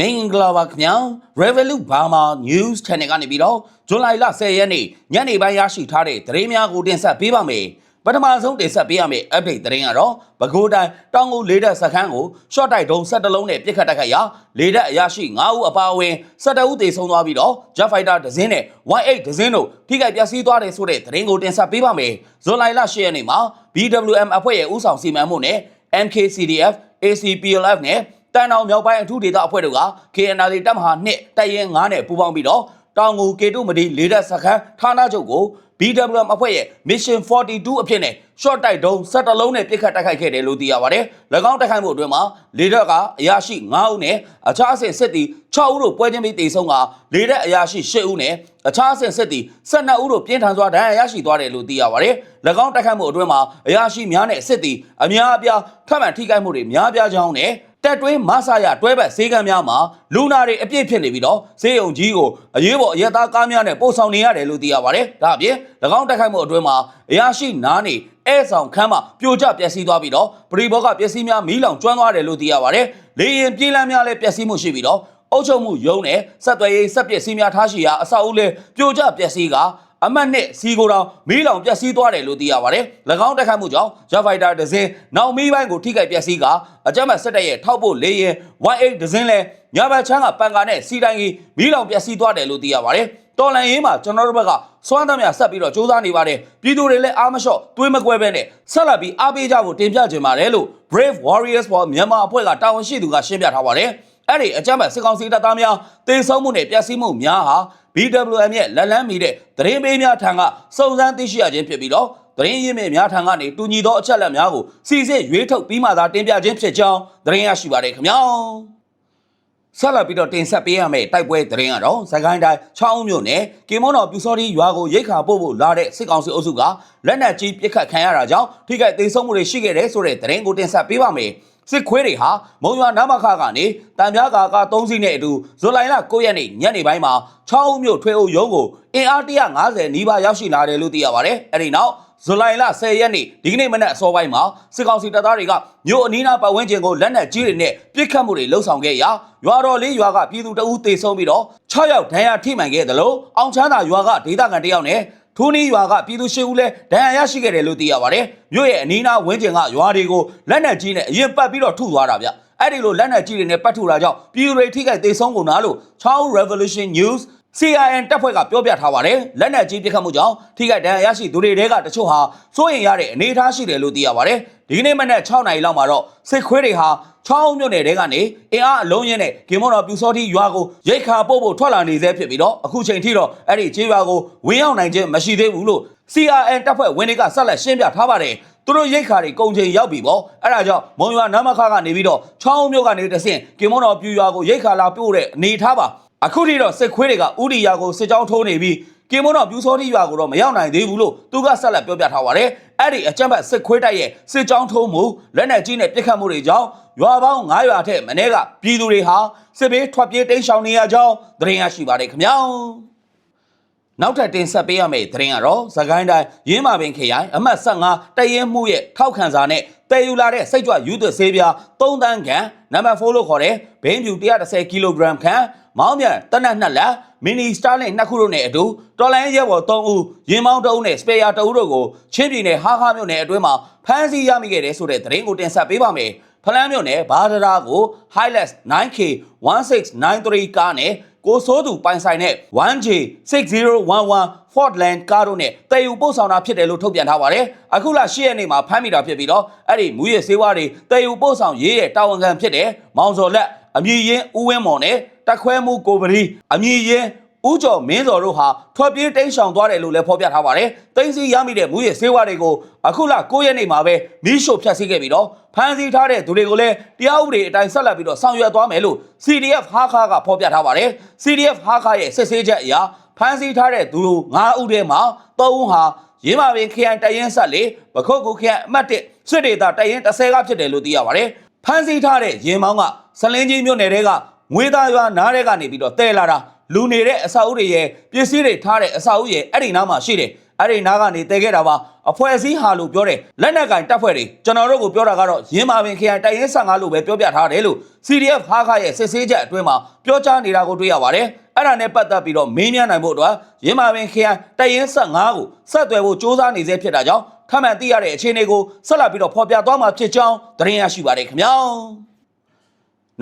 မင်္ဂလာပါခင်ဗျာ Revolut Burma News Channel ကနေပြီးတော့ဇွန်လလ10ရက်နေ့ညနေပိုင်းရရှိထားတဲ့သတင်းများကိုတင်ဆက်ပေးပါမယ်ပထမဆုံးတင်ဆက်ပေးရမယ့် update သတင်းကတော့ပဲခူးတိုင်းတောင်ငူလေးတပ်စခန်းကို short တိုက်ဒုံ17လုံးနဲ့ပြစ်ခတ်တိုက်ခိုက်ရာလေးတပ်အရာရှိ9ဦးအပါအဝင်17ဦးသေဆုံးသွားပြီးတော့ Jet Fighter တစ်စင်းနဲ့ Y8 တစ်စင်းတို့ထိခိုက်ပျက်စီးသွားတယ်ဆိုတဲ့သတင်းကိုတင်ဆက်ပေးပါမယ်ဇွန်လလ10ရက်နေ့မှာ BWM အဖွဲ့ရဲ့ဦးဆောင်စီမံမှုနဲ့ MKCDF ACPLF နဲ့ တန်တောင်မြောက်ပိုင်းအထူးဒေသအဖွဲ့တို့က KNL တပ်မဟာ2တပ်ရင်း9နဲ့ပူးပေါင်းပြီးတော့တောင်ငူကေတုမဒီလေတပ်စခန်းဌာနချုပ်ကို BWM အဖွဲ့ရဲ့ Mission 42အဖြစ်နဲ့ short တိုက်ဒုံ17လုံးနဲ့ပြစ်ခတ်တိုက်ခိုက်ခဲ့တယ်လို့သိရပါတယ်။၎င်းတိုက်ခိုက်မှုအတွင်းမှာလေတပ်ကအရာရှိ9ဦးနဲ့အခြားအဆင့်စစ်သည်6ဦးတို့ပွဲချင်းပြီးတေဆုံးကလေတပ်အရာရှိ10ဦးနဲ့အခြားအဆင့်စစ်သည်12ဦးတို့ပြင်းထန်စွာဒဏ်ရာရရှိသွားတယ်လို့သိရပါတယ်။၎င်းတိုက်ခိုက်မှုအတွင်းမှာအရာရှိများနဲ့စစ်သည်အများအပြားထပ်မံထိခိုက်မှုတွေများပြားကြောင်းနဲ့ တက်တွင်းမဆာရတွဲဘက်ဈေးကမ်းများမှာလူနာတွေအပြည့်ဖြစ်နေပြီးတော့ဈေးုံကြီးကိုအရေးပေါ်အရက်သားကားများနဲ့ပို့ဆောင်နေရတယ်လို့သိရပါတယ်။ဒါအပြင်၎င်းတိုက်ခိုက်မှုအတွင်းမှာအရာရှိနားနေအဲဆောင်ခန်းမှာပြိုကျပျက်စီးသွားပြီးတော့ပရိဘောကပျက်စီးများမီးလောင်ကျွမ်းသွားတယ်လို့သိရပါတယ်။လေရင်ပြေးလမ်းများလည်းပျက်စီးမှုရှိပြီးတော့အုပ်ချုပ်မှုယုံနဲ့ဆက်သွယ်ရေးဆက်ပစ္စည်းများထားရှိရာအဆောက်အဦလည်းပြိုကျပျက်စီးက အမတ်နဲ့စီကိုတောင်မီးလောင်ပျက်စီးသွားတယ်လို့သိရပါတယ်။၎င်းတက်ခတ်မှုကြောင့် Jet Fighter ဒဇင်းနောက်မီးပိုင်းကိုထိခိုက်ပျက်စီးကအကြမ်းဖက်စစ်တပ်ရဲ့ထောက်ပို့လေရင် Y8 ဒဇင်းလဲညဘက်ချမ်းကပန်ကာနဲ့စီတိုင်းကြီးမီးလောင်ပျက်စီးသွားတယ်လို့သိရပါတယ်။တော်လန်ရေးမှာကျွန်တော်တို့ဘက်ကစွမ်းသမျှဆက်ပြီးတော့စူးစမ်းနေပါတယ်။ပြည်သူတွေလည်းအားမလျှော့တွေးမကွဲပဲနဲ့ဆက်လက်ပြီးအားပေးကြဖို့တင်ပြချင်ပါတယ်လို့ Brave Warriors for Myanmar အဖွဲ့ကတာဝန်ရှိသူကရှင်းပြထားပါတယ်။အဲ့ဒီအကြမ်းဖက်စစ်ကောင်စီတပ်သားများတေဆုံးမှုနဲ့ပျက်စီးမှုများဟာ BWM ရဲ့လက်လန်းမီတဲ့သတင်းပေးများထံကစုံစမ်းသိရှိရခြင်းဖြစ်ပြီးတော့သတင်းရင်းမြစ်များထံကနေတူညီသောအချက်အလက်များကိုစီစစ်ရွေးထုတ်ပြီးမှသာတင်ပြခြင်းဖြစ်ကြောင်းသတင်းရရှိပါတယ်ခင်ဗျာဆက်လက်ပြီးတော့တင်ဆက်ပေးရမယ့်တိုက်ပွဲသတင်းကတော့စကိုင်းတိုင်းချောင်းမြို့နယ်ကင်မွန်တော်ပြူစောတိရွာကိုရိတ်ခါပို့ဖို့လာတဲ့စစ်ကောင်စီအုပ်စုကလက်နက်ကြီးပစ်ခတ်ခံရတာကြောင့်ထိခိုက်ဒေဆုံးမှုတွေရှိခဲ့တယ်ဆိုတဲ့သတင်းကိုတင်ဆက်ပေးပါမယ် စစ်ခွေးတွေဟာမုံရွာနမခကနေတံပြားကာက3စီးနဲ့အတူဇူလိုင်လ9ရက်နေ့ညနေပိုင်းမှာ6ဦးမြို့ထွေအုပ်ရုံးကိုအင်အား150နီးပါးရောက်ရှိလာတယ်လို့သိရပါတယ်။အဲဒီနောက်ဇူလိုင်လ10ရက်နေ့ဒီကနေ့မနက်အစောပိုင်းမှာစစ်ကောင်စီတပ်သားတွေကမြို့အနီးနားပတ်ဝန်းကျင်ကိုလက်နက်ကြီးတွေနဲ့ပစ်ခတ်မှုတွေလှုံ့ဆော်ခဲ့ရာရွာတော်လေးရွာကပြည်သူတအုပ်တေဆုံးပြီးတော့6ယောက်ဒဏ်ရာထိမှန်ခဲ့တယ်လို့အောင်ချမ်းသာရွာကဒေသခံတယောက်နဲ့ ထိုးနီးရွာကပြည်သူရှစ်ဦးလည်းဒဏ်ရာရရှိခဲ့တယ်လို့သိရပါတယ်။မြို့ရဲ့အနီးနားဝန်းကျင်ကရွာတွေကိုလက်နက်ကြီးနဲ့အရင်ပတ်ပြီးတော့ထုသွားတာဗျ။အဲ့ဒီလိုလက်နက်ကြီးတွေနဲ့ပတ်ထုတာကြောင့်ပြည်သူတွေထိခိုက်သေးဆုံးကုန်တာလို့ချောင်း Revolution News CIN တပ်ဖွဲ့ကပြောပြထားပါတယ်လက်နက်ကြီးပစ်ခတ်မှုကြောင့်ထိခိုက်ဒဏ်ရာရရှိသူတွေတဲကတချို့ဟာစိုးရင်ရတဲ့အနေအထားရှိတယ်လို့သိရပါတယ်ဒီကနေ့မနက်6နာရီလောက်မှာတော့စစ်ခွေးတွေဟာချောင်းမြို့နယ်တဲကနေအင်အားအလုံးရင်းနဲ့ဂင်မွန်တော်ပြူစောတိရွာကိုရိတ်ခါပို့ဖို့ထွက်လာနေသေးဖြစ်ပြီးတော့အခုချိန်ထိတော့အဲ့ဒီခြေရွာကိုဝင်ရောက်နိုင်ခြင်းမရှိသေးဘူးလို့ CRN တပ်ဖွဲ့ဝင်တွေကဆက်လက်ရှင်းပြထားပါတယ်သူတို့ရိတ်ခါတွေကုန်ချိန်ရောက်ပြီပေါ့အဲ့ဒါကြောင့်မုံရွာနမခကနေပြီးတော့ချောင်းမြို့ကနေတဆင့်ကင်မွန်တော်ပြူရွာကိုရိတ်ခါလာပို့တဲ့အနေထားပါ အခုထိတော့စစ်ခွေးတွေကဥဒီယာကိုစစ်ကြောင်းထိုးနေပြီးကင်မွန်တော်ပြူစောတိရွာကိုတော့မရောက်နိုင်သေးဘူးလို့သူကဆက်လက်ပြောပြထားပါတယ်အဲ့ဒီအကြမ်းဖက်စစ်ခွေးတိုက်ရဲ့စစ်ကြောင်းထိုးမှုလက်နက်ကြီးနဲ့ပစ်ခတ်မှုတွေကြောင့်ရွာပေါင်း9ရွာထက်မနည်းကပြည်သူတွေဟာစစ်ဘေးထွက်ပြေးတိမ်းရှောင်နေရကြောင်းသတင်းရရှိပါတယ်ခင်ဗျာ နောက်ထပ်တင်ဆက်ပေးရမယ့်သတင်းကတော့သခိုင်းတိုင်းရင်းမာပင်ခရိုင်အမှတ်15တရင်မှုရဲ့ထောက်ခံစာနဲ့တည်ယူလာတဲ့စိတ်ကြွယူသွဆေးပြား3တန်းခန့်နံပါတ်4လို့ခေါ်တဲ့ဘိန်းဖြူ130ကီလိုဂရမ်ခန့်မောင်းပြန်တနက်နှစ်လက်မီနီစတာလင်နှစ်ခုတို့နဲ့အတူတော်လိုင်းရဲဘော်3ဦးရင်မောင်း2ဦးနဲ့စပယ်ယာ2ဦးတို့ကိုချင်းပြည်နယ်ဟာဟာမြို့နယ်အတွင်းမှာဖမ်းဆီးရမိခဲ့တဲ့ဆိုတဲ့သတင်းကိုတင်ဆက်ပေးပါမယ်ဖလန်းမြို့နယ်ဘာဒရာကို Hilux 9K 1693ကားနဲ့ ကိုစိုးသူပိုင်ဆိုင်တဲ့ 1J 6011 Fordland ကားတို့နဲ့တည်ယူပို့ဆောင်တာဖြစ်တယ်လို့ထုတ်ပြန်ထားပါတယ်။အခုလ10ရက်နေ့မှာဖမ်းမိတာဖြစ်ပြီးတော့အဲ့ဒီမူရစေဝါတွေတည်ယူပို့ဆောင်ရေးရဲ့တာဝန်ခံဖြစ်တဲ့မောင်စော်လက်အမည်ရင်ဦးဝင်းမော်နဲ့တက်ခွဲမှုကိုပရီအမည်ရင် ဦးကျော်မင်းစော်တို့ဟာထွက်ပြေးတိမ်းရှောင်သွားတယ်လို့လည်းဖော်ပြထားပါတယ်။တိမ်းစီရမိတဲ့မူရစေဝါတွေကိုအခုလ9ရက်နေ့မှာပဲမီးရှို့ဖျက်ဆီးခဲ့ပြီးတော့ဖမ်းဆီးထားတဲ့သူတွေကိုလည်းတရားဥပဒေအတိုင်းဆက်လက်ပြီးတော့ဆောင်ရွက်သွားမယ်လို့ CDF ဟာခါကဖော်ပြထားပါတယ်။ CDF ဟာခါရဲ့စစ်ဆေးချက်အရဖမ်းဆီးထားတဲ့သူ9ဦးထဲမှာ3ဦးဟာရင်းမာပင်ခရိုင်တရင်ဆက်လေပခုတ်ကူခရိုင်အမှတ်1စစ်ဒေသတရင်30ကဖြစ်တယ်လို့သိရပါတယ်။ဖမ်းဆီးထားတဲ့ရင်မောင်းကစလင်းကြီးမြို့နယ်တဲကငွေသားရွာနားတဲကနေပြီးတော့တဲလာတာ လူနေတဲ့အဆောက်အဦတွေရဲ့ပစ္စည်းတွေထားတဲ့အဆောက်အဦရဲ့အဲ့ဒီနားမှာရှိတယ်အဲ့ဒီနားကနေတည်ခဲ့တာပါအဖွဲ့အစည်းဟာလို့ပြောတယ်လက်နက်ကင်တပ်ဖွဲ့တွေကျွန်တော်တို့ကိုပြောတာကတော့ရင်းမာပင်ခရိုင်တိုင်ရင်15လို့ပဲပြောပြထားတယ်လို့ CDF ဟာခရဲ့စစ်ဆေးချက်အတွင်းမှာပြောကြားနေတာကိုတွေ့ရပါတယ်အဲ့ဒါနဲ့ပတ်သက်ပြီးတော့မင်းမြန်းနိုင်ဖို့အတွက်ရင်းမာပင်ခရိုင်တိုင်ရင်15ကိုဆက်သွယ်ဖို့စ조사နေစေဖြစ်တာကြောင့်ထပ်မံသိရတဲ့အခြေအနေကိုဆက်လက်ပြီးတော့ဖော်ပြသွားမှာဖြစ်ကြောင်းသတင်းရရှိပါတယ်ခင်ဗျာ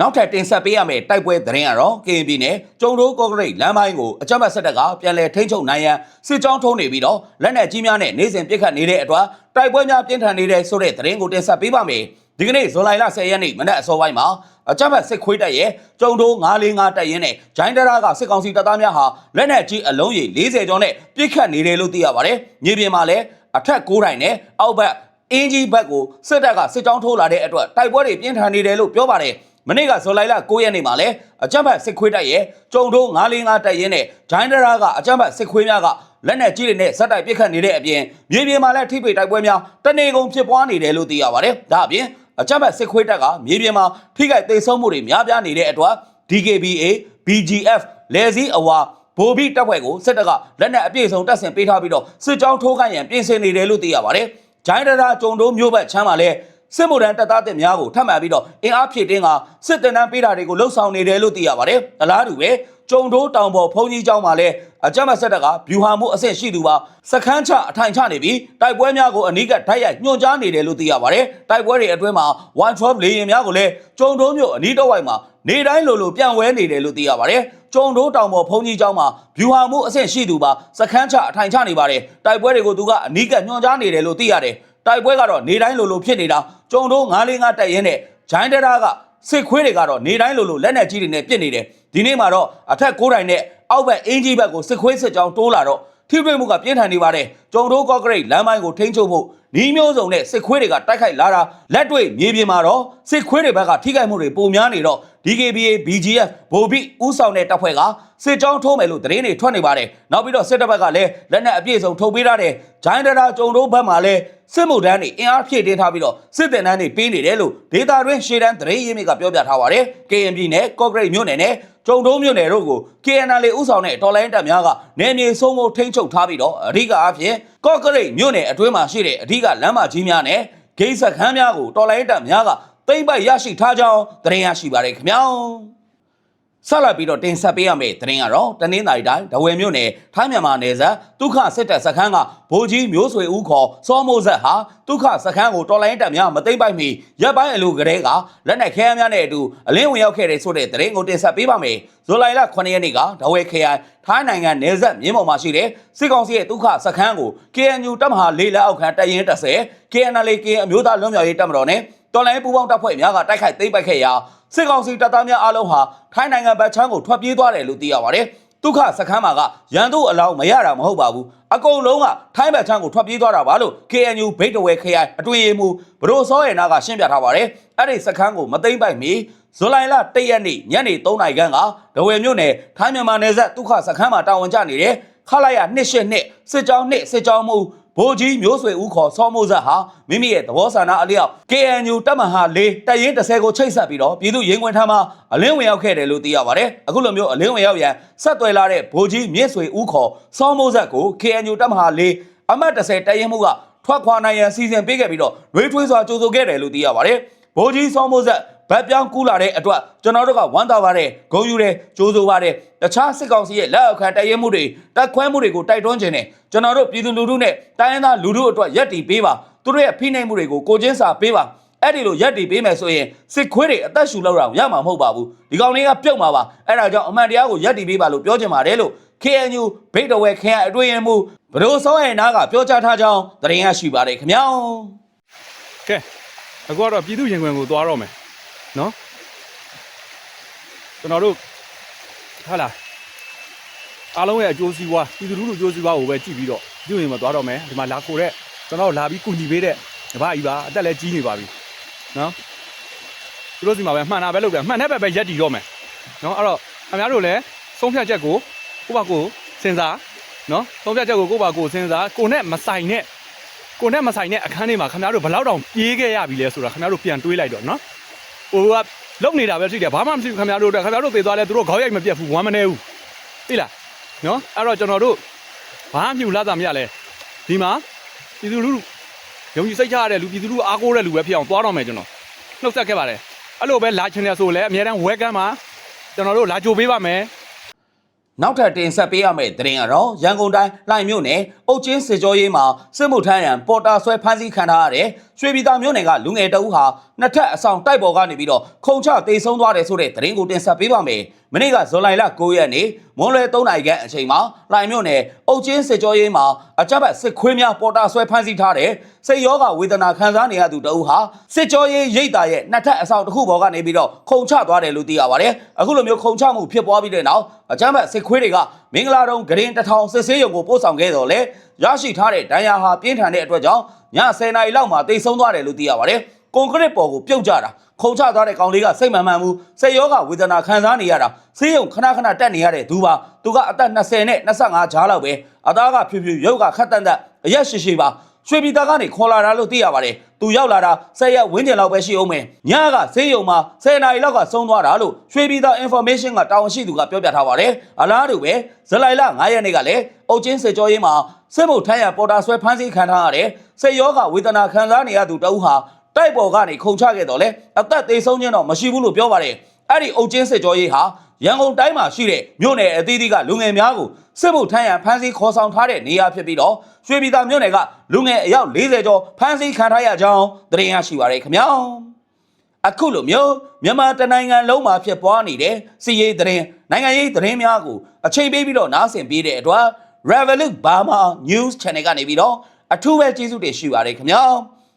နောက်ထပ်တင်ဆက်ပေးရမယ့်တိုက်ပွဲသတင်းကတော့ KNP နဲ့ကျုံတိုးကော့ဂရိတ်လမ်းပိုင်းကိုအကြမ်းဖက်စစ်တပ်ကပြန်လည်ထိန်းချုပ်နိုင်ရန်စစ်ကြောင်းထုံးနေပြီးတော့လက်နက်ကြီးများနဲ့နေစဉ်ပစ်ခတ်နေတဲ့အတွက်တိုက်ပွဲများပြင်းထန်နေတဲ့ဆိုတဲ့သတင်းကိုတင်ဆက်ပေးပါမယ်ဒီကနေ့ဇွန်လလ10ရက်နေ့မနက်အစောပိုင်းမှာအကြမ်းဖက်စစ်ခွေးတပ်ရဲ့ကျုံတိုး945တပ်ရင်းနဲ့ဂျိုင်းတရာကစစ်ကောင်စီတပ်သားများဟာလက်နက်ကြီးအလုံးကြီး40ကျော်နဲ့ပစ်ခတ်နေတယ်လို့သိရပါတယ်မြေပြင်မှာလည်းအထက်9တိုင်နဲ့အောက်ဘက်အင်းကြီးဘက်ကိုစစ်တပ်ကစစ်ကြောင်းထိုးလာတဲ့အတွက်တိုက်ပွဲတွေပြင်းထန်နေတယ်လို့ပြောပါတယ် မနေ့ကဇွန်လ9ရက်နေ့မှာလည်းအကြမ်းဖက်စစ်ခွေးတပ်ရဲ့ကျုံတိုး945တပ်ရင်းနဲ့ဂျိုင်းတရာကအကြမ်းဖက်စစ်ခွေးများကလက်နက်ကြီးတွေနဲ့ဇက်တိုက်ပစ်ခတ်နေတဲ့အပြင်မြေပြင်မှာလည်းထိပိတ်တိုက်ပွဲများတနေကုန်ဖြစ်ပွားနေတယ်လို့သိရပါတယ်။ဒါအပြင်အကြမ်းဖက်စစ်ခွေးတပ်ကမြေပြင်မှာထိခိုက်ဒေဆုံးမှုတွေများပြားနေတဲ့အတွက် DKBA BGF လဲစည်းအဝါဗိုလ်ဘိတပ်ဖွဲ့ကိုစစ်တပ်ကလက်နက်အပြည့်စုံတပ်ဆင်ပေးထားပြီးတော့စစ်ကြောင်းထိုးခိုင်းရန်ပြင်ဆင်နေတယ်လို့သိရပါတယ်။ဂျိုင်းတရာကျုံတိုးမျိုးဘက်ချမ်းမှာလည်း စစ်မှုထမ်းတပ်သားတင်များကိုထပ်မံပြီးတော့အင်အားဖြည့်တင်းကစစ်တင်တန်းပေးတာတွေကိုလှုပ်ဆောင်နေတယ်လို့သိရပါတယ်။အလားတူပဲကျုံတိုးတောင်ပေါ်ဖုန်ကြီးကျောင်းမှာလည်းအကြမ်းဖက်ဆက်တပ်ကဗျူဟာမှုအဆင့်ရှိသူပါစခန်းချအထိုင်ချနေပြီးတိုက်ပွဲများကိုအနီးကဓာတ်ရိုက်ညွှန်ကြားနေတယ်လို့သိရပါတယ်။တိုက်ပွဲတွေအတွင်းမှာ112လေယာဉ်များကိုလည်းကျုံတိုးမြို့အနီးတစ်ဝိုက်မှာနေတိုင်းလိုလိုပြန်ဝဲနေတယ်လို့သိရပါတယ်။ကျုံတိုးတောင်ပေါ်ဖုန်ကြီးကျောင်းမှာဗျူဟာမှုအဆင့်ရှိသူပါစခန်းချအထိုင်ချနေပါတယ်။တိုက်ပွဲတွေကိုသူကအနီးကညွှန်ကြားနေတယ်လို့သိရတယ်။တိုက်ပွဲကတော့နေတိုင်းလိုလိုဖြစ်နေတာ ကျုံတိုး945တက်ရင်နဲ့ဂျိုင်းတရာကစစ်ခွေးတွေကတော့နေတိုင်းလိုလိုလက်နက်ကြီးတွေနဲ့ပြစ်နေတယ်ဒီနေ့မှာတော့အထက်9တိုင်နဲ့အောက်ဘက်အင်းကြီးဘက်ကိုစစ်ခွေးစစ်ကြောင်းတိုးလာတော့ထိတွေ့မှုကပြင်းထန်နေပါတယ်ကျုံတိုးကော့ဂရိတ်လမ်းပိုင်းကိုထိန်းချုပ်ဖို့ နီးမျိုးစုံနဲ့စစ်ခွေးတွေကတိုက်ခိုက်လာတာလက်တွေ့မြေပြင်မှာတော့စစ်ခွေးတွေဘက်ကထိခိုက်မှုတွေပုံများနေတော့ DKBA BGF ဗိုလ်ဘိဥဆောင်တဲ့တပ်ဖွဲ့ကစစ်ကြောင်းထိုးမယ်လို့သတင်းတွေထွက်နေပါတယ်နောက်ပြီးတော့စစ်တပ်ဘက်ကလည်းလက်နက်အပြည့်စုံထုတ်ပေးထားတဲ့ဂျိုင်းဒရာကျုံတိုးဘက်မှာလည်းစစ်မှုထမ်းတွေအင်အားဖြည့်တင်းထားပြီးတော့စစ်တင်တန်းတွေပေးနေတယ်လို့ဒေတာတွင်ရှေ့တန်းသတင်းရင်းမြစ်ကပြောပြထားပါတယ် KNB နဲ့ Concrete မြို့နယ်နဲ့ကျုံတိုးမြို့နယ်တို့ကို KNL ဥဆောင်တဲ့တော်လိုင်းတပ်များကနေမြေဆုံးဖို့ထိန်းချုပ်ထားပြီးတော့အဓိကအဖြ စ် Concrete မြို့နယ်အတွင်းမှာရှိတဲ့အဓိကလမ်းမကြီးများနဲ့ဂိတ်ဆက်ခန်းများကိုတော်လိုင်းတပ်များကသိမ့်ပိုက်ရရှိထားကြောင်းသတင်းရရှိပါတယ်ခင်ဗျာ ဆက်လက်ပြီးတော့တင်ဆက်ပေးရမယ့်သတင်းကတော့တနင်္သာရီတိုင်းဒဝယ်မြို့နယ်ထိုင်းမြန်မာနယ်စပ်ဒုက္ခစစ်တပ်စခန်းကဗိုလ်ကြီးမျိုးဆွေဦးခေါ်စောမိုးဆက်ဟာဒုက္ခစခန်းကိုတော်လိုင်းတပ်များမသိမ့်ပိုက်မီရပ်ပိုင်းအလိုကလေးကလက်နက်ခဲယမ်းများနဲ့အတူအလင်းဝင်ရောက်ခဲ့တဲ့ဆိုတဲ့သတင်းကိုတင်ဆက်ပေးပါမယ်ဇူလိုင်လ9ရက်နေ့ကဒဝယ်ခရိုင်ထိုင်းနိုင်ငံနယ်စပ်မြင်းပေါ်မှာရှိတဲ့စစ်ကောင်စီရဲ့ဒုက္ခစခန်းကို KNU တပ်မဟာလေးလက်အောက်ခံတပ်ရင်း30 KNL KN အမျိုးသားလွတ်မြောက်ရေးတပ်မတော်နဲ့ တော်လိုင်းပူးပေါင်းတပ်ဖွဲ့များကတိုက်ခိုက်သိမ်းပိုက်ခဲ့ရာစစ်ကောင်စီတပ်သားများအားလုံးဟာထိုင်းနိုင်ငံဗတ်ချမ်းကိုထွက်ပြေးသွားတယ်လို့သိရပါတယ်။ဒုက္ခစခန်းမှာကရန်သူအလောင်းမရတာမဟုတ်ပါဘူး။အကုန်လုံးကထိုင်းဗတ်ချမ်းကိုထွက်ပြေးသွားတာပါလို့ KNU ဘိတ်တဝဲခရိုင်အတွင်းရေးမှူးဘရိုစောရဲ့နာကရှင်းပြထားပါတယ်။အဲ့ဒီစခန်းကိုမသိမ့်ပိုက်မီဇူလိုင်လ၁ရက်နေ့ညနေ3နာရီခန့်ကဒဝယ်မြို့နယ်ထိုင်းမြန်မာနယ်စပ်ဒုက္ခစခန်းမှာတာဝန်ကျနေတဲ့ခလာရ282စစ်ကြောင်း2စစ်ကြောင်းမှု ဗိုလ်ကြီးမျိုးဆွေဦးခေါ်စောမိုးဇက်ဟာမိမိရဲ့သဘောဆန္ဒအလျောက် KNU တပ်မဟာ၄တပ်ရင်း30ကိုချိတ်ဆက်ပြီးတော့ပြည်သူရင်ခွင်ထမ်းမှာအလင်းဝင်ရောက်ခဲ့တယ်လို့သိရပါတယ်။အခုလိုမျိုးအလင်းဝင်ရောက်ရန်ဆက်သွယ်လာတဲ့ဗိုလ်ကြီးမြင့်ဆွေဦးခေါ်စောမိုးဇက်ကို KNU တပ်မဟာ၄အမှတ်30တပ်ရင်းမှုကထွက်ခွာနိုင်ရန်စီစဉ်ပေးခဲ့ပြီးတော့ရွေးထွေးစွာကြိုဆိုခဲ့တယ်လို့သိရပါတယ်။ဗိုလ်ကြီးစောမိုးဇက် ဗတ်ပြောင်းကူးလာတဲ့အတွက်ကျွန်တော်တို့ကဝမ်းသာပါတယ်ဂုဏ်ယူတယ်ကြိုးဆိုပါတယ်တခြားစစ်ကောင်စီရဲ့လက်အောက်ခံတိုက်ရဲမှုတွေတက်ခွဲမှုတွေကိုတိုက်တွန်းခြင်းနဲ့ကျွန်တော်တို့ပြည်သူလူထုနဲ့တိုင်းရင်းသားလူထုအတွက်ရက်တီပေးပါသူတို့ရဲ့ဖိနှိပ်မှုတွေကိုကိုချင်းစာပေးပါအဲ့ဒီလိုရက်တီပေးမယ်ဆိုရင်စစ်ခွေးတွေအသက်ရှူလောက်တာရမှာမဟုတ်ပါဘူးဒီကောင်လေးကပြုတ်မှာပါအဲ့ဒါကြောင့်အမှန်တရားကိုရက်တီပေးပါလို့ပြောချင်ပါတယ်လို့ KNU ဘိတ်တော်ဝဲခရိုင်အတွင်းရင်မှုဘဒိုစောရဲ့နားကပြောကြားထားကြောင်းသတင်းရရှိပါတယ်ခင်ဗျာကဲအခုကတော့ပြည်သူရင်ခွင်ကိုသွားတော့မယ် နော်ကျွန်တော်တို့ဟာလားအားလုံးရဲ့အကျိုးစီးပွားပြည်သူလူထုအကျိုးစီးပွားကိုပဲကြည့်ပြီးတော့ပြည်သူရင်မှာသွားတော့မယ်ဒီမှာလာခိုတဲ့ကျွန်တော်တို့လာပြီးကူညီပေးတဲ့တပအီပါအသက်လည်းကြီးနေပါပြီနော်သူတို့စီမှာပဲမှန်တာပဲလုပ်တယ်မှန်တဲ့ဘက်ပဲရက်တည်တော့မယ်နော်အဲ့တော့အများတို့လည်းဆုံးဖြတ်ချက်ကိုကိုယ့်ဘာကိုစဉ်းစားနော်ဆုံးဖြတ်ချက်ကိုကိုယ့်ဘာကိုစဉ်းစားကိုနဲ့မဆိုင်နဲ့ကိုနဲ့မဆိုင်တဲ့အခန်းထဲမှာခင်ဗျားတို့ဘယ်လောက်တောင်ပြေးခဲ့ရပြီလဲဆိုတာခင်ဗျားတို့ပြန်တွေးလိုက်တော့နော် ဟိုကလုံနေတာပဲရှိတယ်ဘာမှမရှိဘူးခင်ဗျားတို့အတွက်ခင်ဗျားတို့သေသွားလဲသူတို့ခေါင်းရိုက်မပြတ်ဘူးဝမ်းမနေဘူးကသိလားနော်အဲ့တော့ကျွန်တော်တို့ဘာမှမြူလာတာမရလဲဒီမှာပြည်သူလူထုယုံကြည်စိတ်ချရတဲ့လူပြည်သူလူထုအားကိုးတဲ့လူပဲဖြစ်အောင်သွားတော့မယ်ကျွန်တော်နှုတ်ဆက်ခဲ့ပါတယ်အဲ့လိုပဲလာချင်တယ်ဆိုလည်းအများတန်း welcome ပါကျွန်တော်တို့လာကြိုပေးပါမယ် နောက်ထပ်တင်ဆက်ပေးရမယ့်သတင်းကတော့ရန်ကုန်တိုင်းလှိုင်မြို့နယ်အုတ်ချင်းစစ်ကြောရေးမှာစစ်မှုထမ်းရန်ပေါ်တာဆွဲဖမ်းဆီးခံထားရတဲ့ရွှေပြည်သာမြို့နယ်ကလူငယ်တအုပ်ဟာနှစ်ထပ်အဆောင်တိုက်ပေါ်ကနေပြီးတော့ခုံချတေဆုံးသွားတယ်ဆိုတဲ့သတင်းကိုတင်ဆက်ပေးပါမယ်။ မနေ့ကဇွန်လလ9ရက်နေ့မွန်းလွဲ3နာရီခန့်အချိန်မှာလှိုင်မြို့နယ်အုတ်ချင်းစစ်ကြောရေးမှာအကြမ်းဖက်စစ်ခွေးများပေါ်တာဆွဲဖမ်းဆီးထားတဲ့စိတ်ရောဂါဝေဒနာခံစားနေရသူတအုပ်ဟာစစ်ကြောရေးရိတ်တာရဲ့နှစ်ထပ်အဆောင်တစ်ခုပေါ်ကနေပြီးတော့ခုံချသွားတယ်လို့သိရပါတယ်။အခုလိုမျိုးခုံချမှုဖြစ်ပွားပြီးတဲ့နောက်အကြမ်းဖက်စစ်ခွေးတွေကမင်္ဂလာတုံးဂရင်တစ်ထောင်စစ်ဆေးရုံကိုပို့ဆောင်ခဲ့တော့လေရရှိထားတဲ့ဒဏ်ရာဟာပြင်းထန်တဲ့အတွက်ကြောင့်ည10နာရီလောက်မှာတိတ်ဆုံးသွားတယ်လို့သိရပါတယ်။ ကွန်ကရစ်ပေါ်ကိုပြုတ်ကျတာခုံချသွားတဲ့ကောင်လေးကစိတ်မမှန်ဘူးစိတ်ရောဂါဝေဒနာခံစားနေရတာဆေးရုံခဏခဏတက်နေရတဲ့သူပါသူကအသက်20နဲ့25ကြားလောက်ပဲအသားကဖြူဖြူရုပ်ကခက်တန်တန်အရက်ရှိရှိပါရွှေပြည်သားကနေခေါ်လာတာလို့သိရပါတယ်သူရောက်လာတာဆက်ရက်ဝင်းကျင်လောက်ပဲရှိအောင်မယ်ညကဆေးရုံမှာ10နာရီလောက်ကဆုံးသွားတာလို့ရွှေပြည်သား information ကတာဝန်ရှိသူကပြောပြထားပါတယ်အလားတူပဲဇလိုင်လ9ရက်နေ့ကလည်းအုတ်ချင်းစေကျော်ရေးမှာစစ်မှုထမ်းရပေါ်တာဆွဲဖမ်းဆီးခံထားရတဲ့စိတ်ရောဂါဝေဒနာခံစားနေရသူတအုပ်ဟာ တိုက်ပေါ်ကနေခုန်ချခဲ့တော့လေအသက်သေးဆုံးခြင်းတော့မရှိဘူးလို့ပြောပါတယ်အဲ့ဒီအုတ်ချင်းစစ်ကြောရေးဟာရန်ကုန်တိုင်းမှာရှိတဲ့မြို့နယ်အသီးသီးကလူငယ်များကိုစစ်မှုထမ်းရန်ဖမ်းဆီးခေါ်ဆောင်ထားတဲ့နေရာဖြစ်ပြီးတော့ရွှေပြည်သာမြို့နယ်ကလူငယ်အယောက်40ကျော်ဖမ်းဆီးခံထားရကြောင်းသတင်းရရှိပါရခင်ဗျာအခုလိုမျိုးမြန်မာတနိုင်ငံလုံးမှာဖြစ်ပွားနေတဲ့စီးရေးသတင်းနိုင်ငံရေးသတင်းများကိုအချိန်ပေးပြီးတော့နားဆင်ပေးတဲ့အတွက် Revolut Burma News Channel ကနေပြီးတော့အထူးပဲကျေးဇူးတင်ရှိပါတယ်ခင်ဗျာ